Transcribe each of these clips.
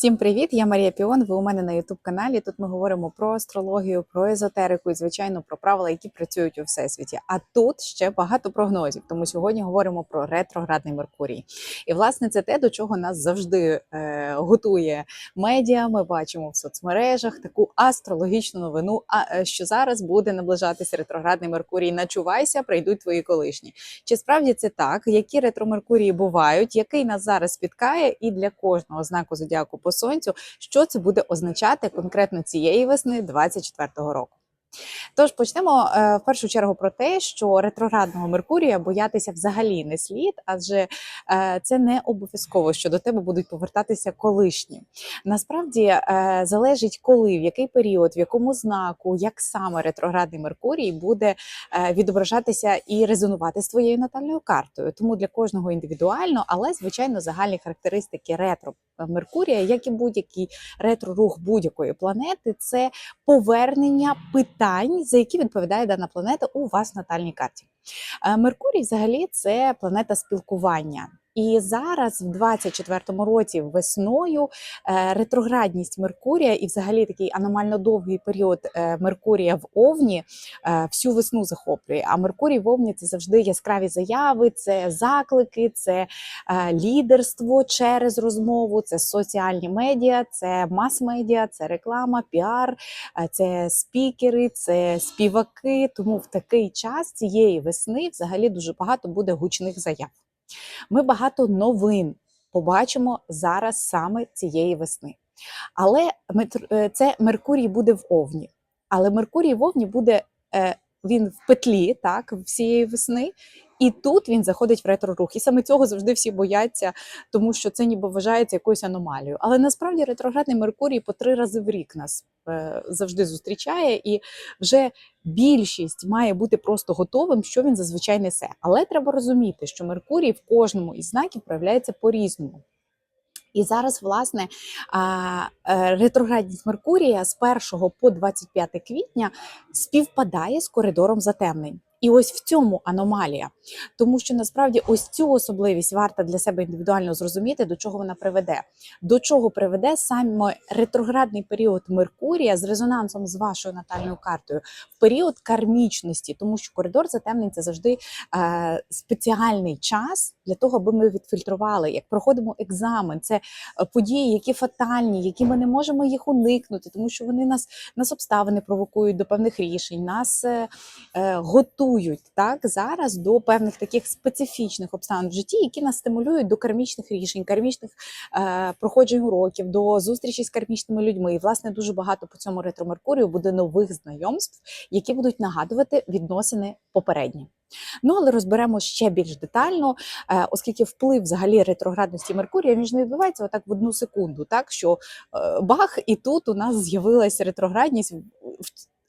Всім привіт! Я Марія Піон. Ви у мене на youtube каналі. Тут ми говоримо про астрологію, про езотерику і, звичайно, про правила, які працюють у всесвіті. А тут ще багато прогнозів. Тому сьогодні говоримо про ретроградний Меркурій. І власне це те, до чого нас завжди е, готує медіа. Ми бачимо в соцмережах таку астрологічну новину. А е, що зараз буде наближатися ретроградний Меркурій? Начувайся, прийдуть твої колишні. Чи справді це так? Які ретромеркурії бувають? Який нас зараз спіткає? І для кожного знаку зодіаку по сонцю, що це буде означати конкретно цієї весни 24-го року. Тож почнемо е, в першу чергу про те, що ретроградного Меркурія боятися взагалі не слід, адже е, це не обов'язково, що до тебе будуть повертатися колишні. Насправді е, залежить, коли, в який період, в якому знаку, як саме ретроградний Меркурій буде відображатися і резонувати з твоєю натальною картою. Тому для кожного індивідуально, але звичайно загальні характеристики ретро Меркурія, як і будь-який ретро-рух будь-якої планети, це повернення питань, за які відповідає дана планета у вас в натальній карті. Е, Меркурій, взагалі, це планета спілкування. І зараз, в 24-му році, весною, е, ретроградність Меркурія і, взагалі, такий аномально довгий період е, Меркурія в Овні е, всю весну захоплює. А Меркурій в Овні це завжди яскраві заяви, це заклики, це лідерство через розмову, це соціальні медіа, це мас-медіа, це реклама, піар, це спікери, це співаки. Тому в такий час цієї весни взагалі дуже багато буде гучних заяв. Ми багато новин побачимо зараз саме цієї весни. Але е, це Меркурій буде в Овні. Але Меркурій в Овні буде е, він в петлі так, всієї весни, і тут він заходить в ретро-рух. І саме цього завжди всі бояться, тому що це ніби вважається якоюсь аномалією. Але насправді ретроградний Меркурій по три рази в рік нас е, завжди зустрічає, і вже більшість має бути просто готовим, що він зазвичай несе. Але треба розуміти, що Меркурій в кожному із знаків проявляється по-різному. І зараз, власне, е, ретроградність Меркурія з 1 по 25 квітня співпадає з коридором затемнень. І ось в цьому аномалія, тому що насправді ось цю особливість варто для себе індивідуально зрозуміти, до чого вона приведе. До чого приведе саме ретроградний період Меркурія з резонансом з вашою натальною картою в період кармічності, тому що коридор затемнень це завжди е, спеціальний час для того, аби ми відфільтрували, як проходимо екзамен. Це е, події, які фатальні, які ми не можемо їх уникнути, тому що вони нас, нас обставини провокують до певних рішень, нас е, е, готують так зараз до певних таких специфічних обставин в житті, які нас стимулюють до кармічних рішень, кармічних е, проходжень уроків, до зустрічі з кармічними людьми. І власне дуже багато по цьому ретро-меркурію буде нових знайомств, які будуть нагадувати відносини попередні. Ну, але розберемо ще більш детально, е, оскільки вплив взагалі ретроградності Меркурія він ж не відбувається отак в одну секунду, так що е, бах, і тут у нас з'явилася ретроградність.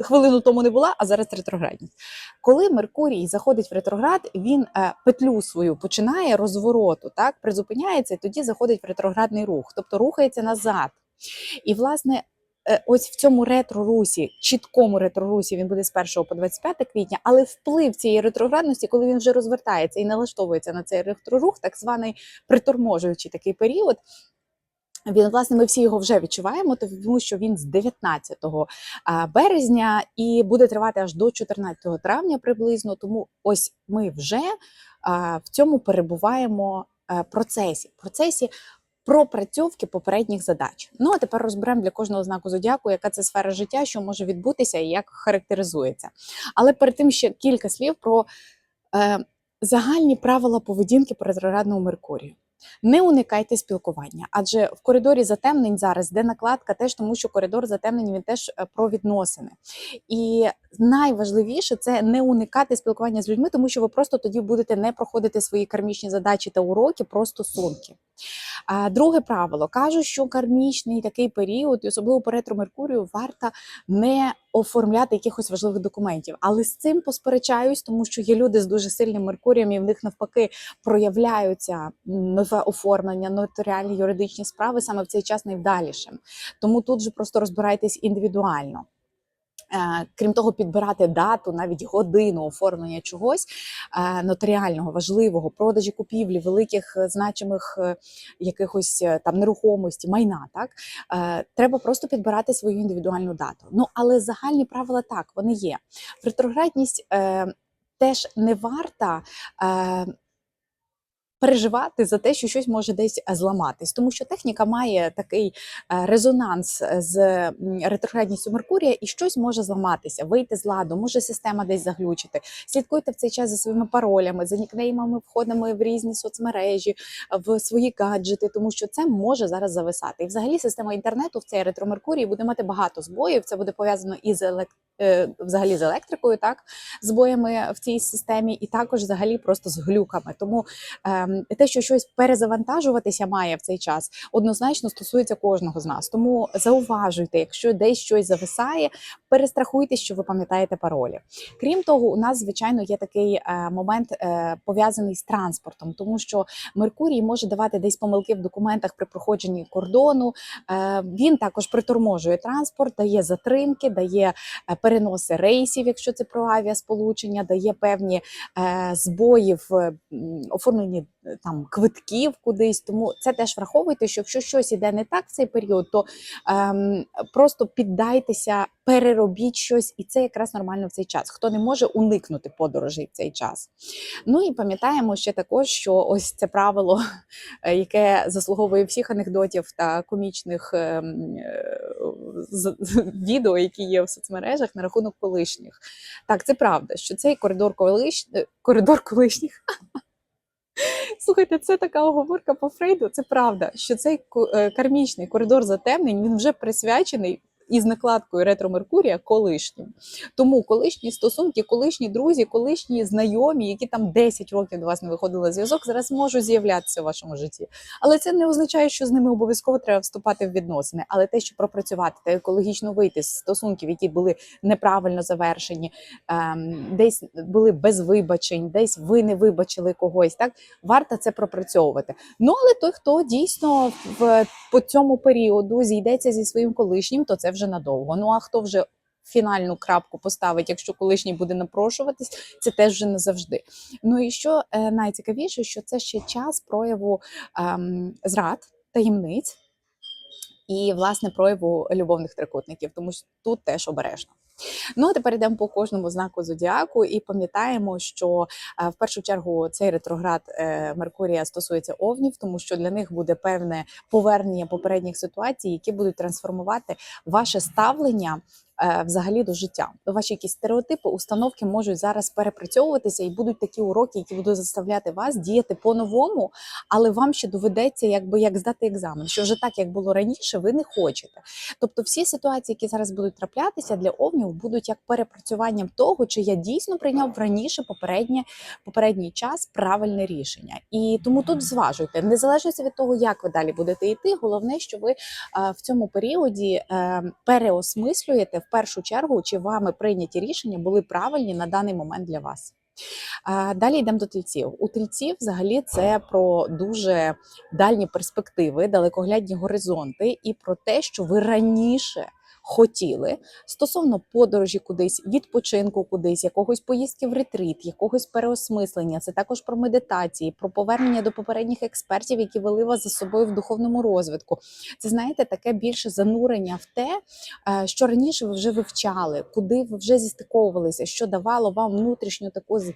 Хвилину тому не була, а зараз ретроградність. Коли Меркурій заходить в ретроград, він е, петлю свою починає розвороту, так призупиняється, і тоді заходить в ретроградний рух, тобто рухається назад. І власне. е, Ось в цьому ретро-русі, чіткому ретро-русі, він буде з 1 по 25 квітня, але вплив цієї ретроградності, коли він вже розвертається і налаштовується на цей ретро-рух, так званий приторможуючий такий період. Він, власне, ми всі його вже відчуваємо, тому що він з 19 березня і буде тривати аж до 14 травня приблизно. Тому ось ми вже в цьому перебуваємо е, процесі, процесі пропрацьовки попередніх задач. Ну а тепер розберемо для кожного знаку зодіаку, яка це сфера життя, що може відбутися і як характеризується. Але перед тим ще кілька слів про е, загальні правила поведінки по ретроградному Меркурію. Не уникайте спілкування, адже в коридорі затемнень зараз де накладка, теж тому що коридор затемнень він теж е, про відносини. І найважливіше це не уникати спілкування з людьми, тому що ви просто тоді будете не проходити свої кармічні задачі та уроки, про стосунки. Друге правило каже, що кармічний такий період, і особливо по ретро Меркурію, варто не оформляти якихось важливих документів. Але з цим посперечаюсь, тому що є люди з дуже сильним Меркурієм, і в них навпаки проявляються нове оформлення, нотаріальні юридичні справи саме в цей час найвдалішим. Тому тут же просто розбирайтесь індивідуально. Е, Крім того, підбирати дату, навіть годину оформлення чогось е, нотаріального, важливого, продажі купівлі, великих е, значимих якихось там нерухомості, майна. Так треба просто підбирати свою індивідуальну дату. Ну але загальні правила так вони є. Ретроградність теж не варта. Е, Переживати за те, що щось може десь е, зламатись, тому що техніка має такий е, резонанс з ретроградністю Меркурія, і щось може зламатися, вийти з ладу, може система десь заглючити. Слідкуйте в цей час за своїми паролями, за нікнеймами, входами в різні соцмережі, в свої гаджети, тому що це може зараз зависати. І взагалі система інтернету в цей ретро Меркурій буде мати багато збоїв. Це буде пов'язано із елек... е, взагалі з електрикою, так збоями в цій системі, і також взагалі просто з глюками. Тому ем, те, що щось перезавантажуватися має в цей час, однозначно стосується кожного з нас. Тому зауважуйте, якщо десь щось зависає, перестрахуйтесь, що ви пам'ятаєте паролі. Крім того, у нас звичайно є такий е, момент е, пов'язаний з транспортом, тому що Меркурій може давати десь помилки в документах при проходженні кордону. Е, він також приторможує транспорт, дає затримки, дає переноси рейсів, якщо це про авіасполучення, дає певні збої в оформленні там квитків кудись. Тому це теж враховуйте, що якщо щось іде не так в цей період, то ем, просто піддайтеся, переробіть щось, і це якраз нормально в цей час. Хто не може уникнути подорожей в цей час. Ну і пам'ятаємо ще також, що ось це правило, е, яке заслуговує всіх анекдотів та комічних ем, е, відео, які є в соцмережах на рахунок колишніх. Так, це правда, що цей коридор колиш... е, коридор колишніх. Слухайте, це така оговорка по Фрейду. Це правда, що цей е, кармічний коридор затемнень він вже присвячений із накладкою ретро Меркурія колишнім. Тому колишні стосунки, колишні друзі, колишні знайомі, які там 10 років до вас не виходили зв'язок, зараз можуть з'являтися в вашому житті. Але це не означає, що з ними обов'язково треба вступати в відносини. Але те, що пропрацювати та екологічно вийти з стосунків, які були неправильно завершені, ем, десь були без вибачень, десь ви не вибачили когось. Так варто це пропрацьовувати. Ну але той, хто дійсно в по цьому періоду зійдеться зі своїм колишнім, то це вже надовго. Ну а хто вже фінальну крапку поставить, якщо колишній буде напрошуватись, це теж вже не завжди. Ну і що е, найцікавіше, що це ще час прояву ем, зрад, таємниць і власне прояву любовних трикутників, тому що тут теж обережно. Ну а тепер йдемо по кожному знаку зодіаку і пам'ятаємо, що е, в першу чергу цей ретроград е, Меркурія стосується овнів, тому що для них буде певне повернення попередніх ситуацій, які будуть трансформувати ваше ставлення. Е, Взагалі до життя ваші якісь стереотипи, установки можуть зараз перепрацьовуватися, і будуть такі уроки, які будуть заставляти вас діяти по-новому, але вам ще доведеться, якби як здати екзамен, що вже так як було раніше, ви не хочете. Тобто, всі ситуації, які зараз будуть траплятися для овнів, будуть як перепрацюванням того, чи я дійсно прийняв раніше попереднє попередній час правильне рішення. І тому тут зважуйте, незалежно від того, як ви далі будете йти. Головне, що ви е, в цьому періоді е, переосмислюєте в першу чергу, чи вами прийняті рішення були правильні на даний момент для вас. Далі йдемо до тельців. У тельців взагалі це про дуже дальні перспективи, далекоглядні горизонти, і про те, що ви раніше хотіли стосовно подорожі кудись, відпочинку кудись, якогось поїздки в ретріт, якогось переосмислення. Це також про медитації, про повернення до попередніх експертів, які вели вас за собою в духовному розвитку. Це знаєте, таке більше занурення в те, е, що раніше ви вже вивчали, куди ви вже зістиковувалися, що давало вам внутрішню таку е,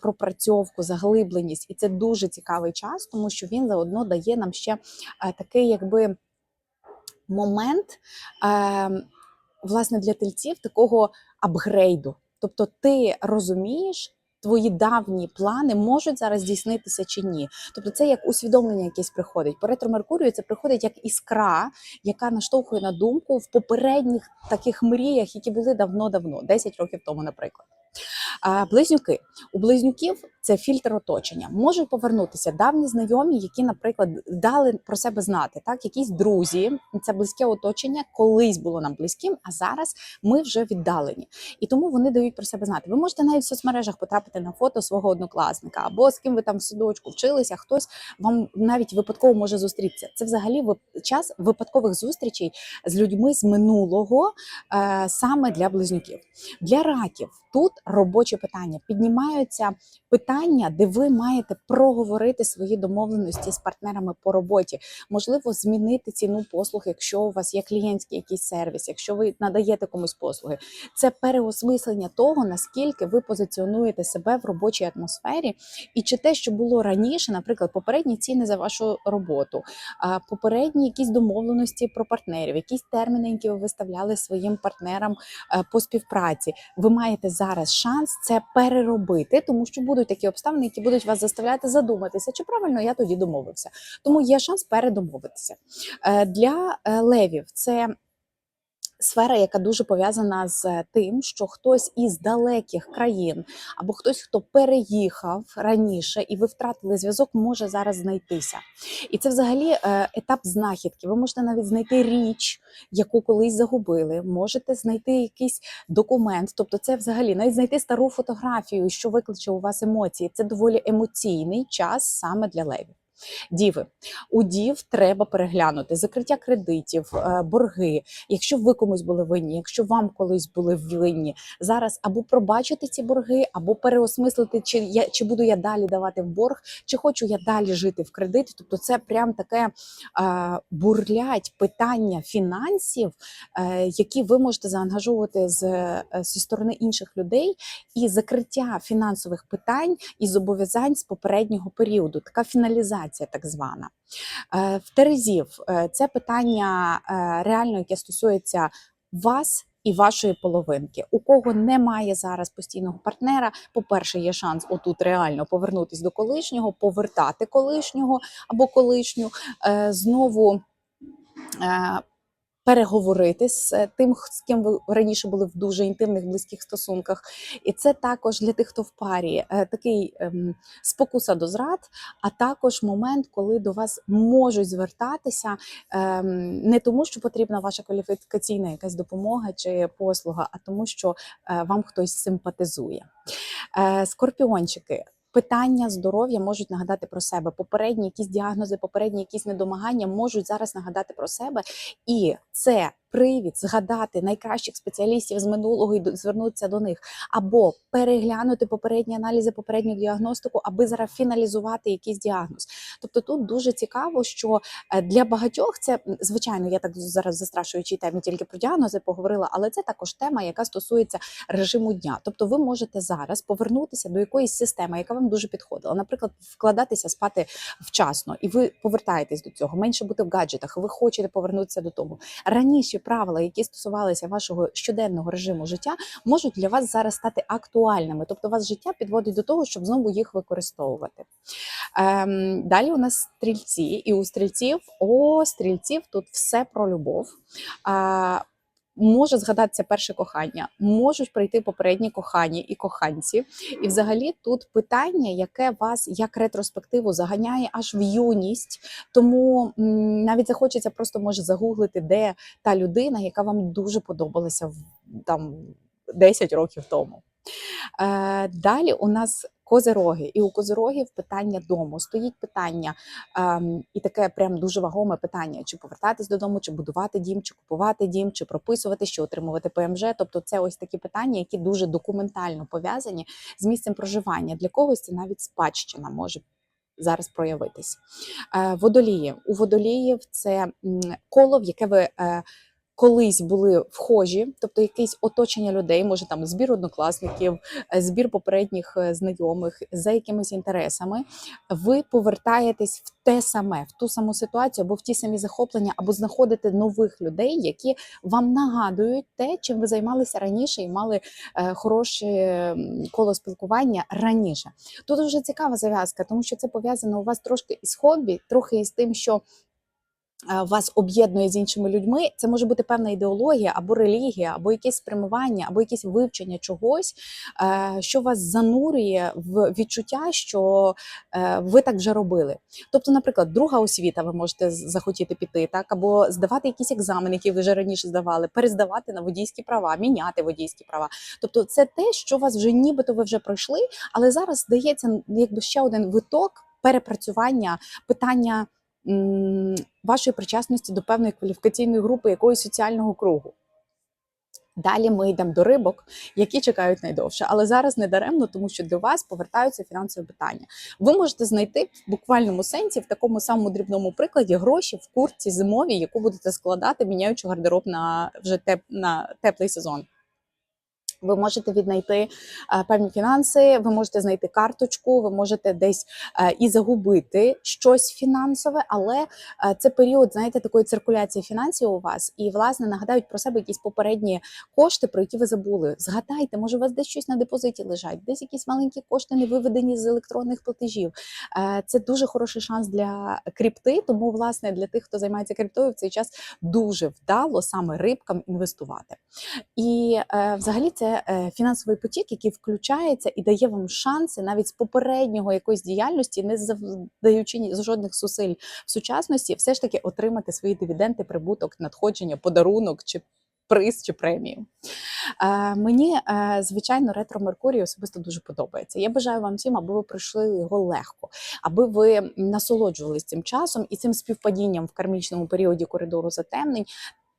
пропрацьовку, заглибленість. І це дуже цікавий час, тому що він заодно дає нам ще е, такий, якби момент е, власне для тельців такого апгрейду. Тобто, ти розумієш. Твої давні плани можуть зараз здійснитися чи ні. Тобто, це як усвідомлення якесь приходить. По ретро Меркурію це приходить як іскра, яка наштовхує на думку в попередніх таких мріях, які були давно-давно, 10 років тому, наприклад. А, Близнюки у близнюків це фільтр оточення. Можуть повернутися давні знайомі, які, наприклад, дали про себе знати, так, якісь друзі, це близьке оточення, колись було нам близьким, а зараз ми вже віддалені. І тому вони дають про себе знати. Ви можете навіть в соцмережах потрапити на фото свого однокласника або з ким ви там в садочку вчилися, хтось вам навіть випадково може зустрітися. Це взагалі час випадкових зустрічей з людьми з минулого е, саме для близнюків. Для раків тут робочі питання піднімаються питання, де ви маєте проговорити свої домовленості з партнерами по роботі. Можливо, змінити ціну послуг, якщо у вас є клієнтський якийсь сервіс, якщо ви надаєте комусь послуги. Це переосмислення того, наскільки ви позиціонуєте себе в робочій атмосфері, і чи те, що було раніше, наприклад, попередні ціни за вашу роботу, попередні якісь домовленості про партнерів, якісь терміни, які ви виставляли своїм партнерам е, по співпраці. Ви маєте зараз шанс це переробити, тому що будуть такі обставини, які будуть вас заставляти задуматися, чи правильно я тоді домовився. Тому є шанс передомовитися. Е, Для е, левів це. Сфера, яка дуже пов'язана з тим, що хтось із далеких країн або хтось, хто переїхав раніше, і ви втратили зв'язок, може зараз знайтися. І це взагалі е, етап знахідки. Ви можете навіть знайти річ, яку колись загубили, можете знайти якийсь документ. Тобто, це взагалі навіть знайти стару фотографію, що викличе у вас емоції. Це доволі емоційний час саме для левів. Діви, у дів треба переглянути закриття кредитів, е, борги. Якщо ви комусь були винні, якщо вам колись були винні, зараз або пробачити ці борги, або переосмислити, чи я чи буду я далі давати в борг, чи хочу я далі жити в кредит. Тобто, це прям таке е, бурлять питання фінансів, е, які ви можете заангажовувати з, е, зі сторони інших людей, і закриття фінансових питань і зобов'язань з попереднього періоду. Така фіналізація, так звана. Е, В Терезів е, це питання е, реально, яке стосується вас. І вашої половинки, у кого немає зараз постійного партнера, по-перше, є шанс отут реально повернутись до колишнього, повертати колишнього або колишню, знову переговорити з е, тим, з ким ви раніше були в дуже інтимних близьких стосунках. І це також для тих, хто в парі, е, такий ем, спокуса до зрад, а також момент, коли до вас можуть звертатися ем, не тому, що потрібна ваша кваліфікаційна якась допомога чи послуга, а тому, що е, вам хтось симпатизує. Скорпіончики. Питання здоров'я можуть нагадати про себе. Попередні якісь діагнози, попередні якісь недомагання можуть зараз нагадати про себе, і це привід згадати найкращих спеціалістів з минулого і звернутися до них, або переглянути попередні аналізи, попередню діагностику, аби зараз фіналізувати якийсь діагноз. Тобто тут дуже цікаво, що е, для багатьох це звичайно, я так зараз застрашуючій темі тільки про діагнози поговорила, але це також тема, яка стосується режиму дня. Тобто, ви можете зараз повернутися до якоїсь системи, яка вам дуже підходила. Наприклад, вкладатися спати вчасно, і ви повертаєтесь до цього, менше бути в гаджетах. Ви хочете повернутися до того. Раніше правила, які стосувалися вашого щоденного режиму життя, можуть для вас зараз стати актуальними. Тобто, вас життя підводить до того, щоб знову їх використовувати. Ем, далі у нас стрільці, і у стрільців, о, стрільців тут все про любов. Може згадатися перше кохання, можуть прийти попередні кохання і коханці. І взагалі тут питання, яке вас як ретроспективу заганяє аж в юність. Тому навіть захочеться просто може загуглити, де та людина, яка вам дуже подобалася там 10 років тому. Е, далі у нас козероги, і у козерогів питання дому. Стоїть питання, ем, і таке прям дуже вагоме питання: чи повертатись додому, чи будувати дім, чи купувати дім, чи прописувати, чи отримувати ПМЖ. Тобто, це ось такі питання, які дуже документально пов'язані з місцем проживання. Для когось це навіть спадщина може. Зараз проявитись. Е, Водолії. У водоліїв це коло, в яке ви е, колись були вхожі, тобто якесь оточення людей, може там збір однокласників, е, збір попередніх е, знайомих за якимись інтересами. Ви повертаєтесь в те саме, в ту саму ситуацію, або в ті самі захоплення, або знаходите нових людей, які вам нагадують те, чим ви займалися раніше і мали е, хороше коло спілкування раніше. Тут дуже цікава зав'язка, тому що це пов'язано у вас трошки із хобі, трохи із тим, що вас об'єднує з іншими людьми. Це може бути певна ідеологія або релігія, або якесь спрямування, або якесь вивчення чогось, е, що вас занурює в відчуття, що е, ви так вже робили. Тобто, наприклад, друга освіта, ви можете захотіти піти, так або здавати якісь екзамени, які ви вже раніше здавали, перездавати на водійські права, міняти водійські права. Тобто, це те, що вас вже нібито ви вже пройшли, але зараз здається, якби ще один виток перепрацювання питання вашої причасності до певної кваліфікаційної групи якогось соціального кругу. Далі ми йдемо до рибок, які чекають найдовше. Але зараз не даремно, тому що до вас повертаються фінансові питання. Ви можете знайти в буквальному сенсі, в такому самому дрібному прикладі, гроші в куртці зимовій, яку будете складати, міняючи гардероб на вже теп, на теплий сезон. Ви можете віднайти е, певні фінанси, ви можете знайти карточку, ви можете десь е, і загубити щось фінансове, але е, це період, знаєте, такої циркуляції фінансів у вас, і власне нагадають про себе якісь попередні кошти, про які ви забули. Згадайте, може, у вас десь щось на депозиті лежать, десь якісь маленькі кошти не виведені з електронних платежів. Це дуже хороший шанс для крипти. Тому, власне, для тих, хто займається криптою, в цей час дуже вдало саме рибкам інвестувати. І взагалі це е, фінансовий потік, який включається і дає вам шанси навіть з попереднього якоїсь діяльності, не завдаючи жодних зусиль в сучасності, все ж таки отримати свої дивіденди, прибуток, надходження, подарунок чи приз чи премію. Е, мені, е, звичайно, ретро Меркурій особисто дуже подобається. Я бажаю вам всім, аби ви пройшли його легко, аби ви насолоджувалися цим часом і цим співпадінням в кармічному періоді коридору затемнень.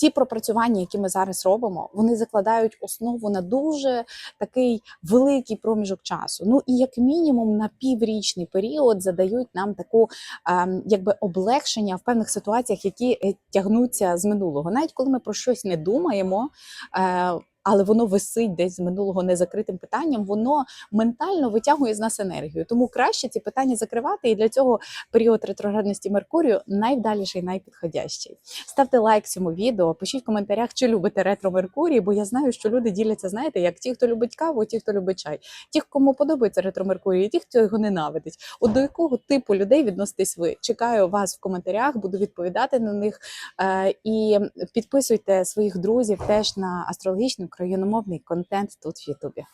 Ті пропрацювання, які ми зараз робимо, вони закладають основу на дуже такий великий проміжок часу. Ну і як мінімум на піврічний період задають нам таку ем, якби облегшення в певних ситуаціях, які е, тягнуться з минулого. Навіть коли ми про щось не думаємо. Але воно висить десь з минулого незакритим питанням, воно ментально витягує з нас енергію. Тому краще ці питання закривати. І для цього період ретроградності Меркурію найвдаліший, найпідходящий. Ставте лайк цьому відео, пишіть в коментарях, чи любите ретро Меркурій, бо я знаю, що люди діляться, знаєте, як ті, хто любить каву, ті, хто любить чай, ті, кому подобається ретро Меркурій, ті, хто його ненавидить. От до якого типу людей відноситесь ви? Чекаю вас в коментарях, буду відповідати на них. Е, і підписуйте своїх друзів теж на астрологічний україномовний контент тут в Ютубі.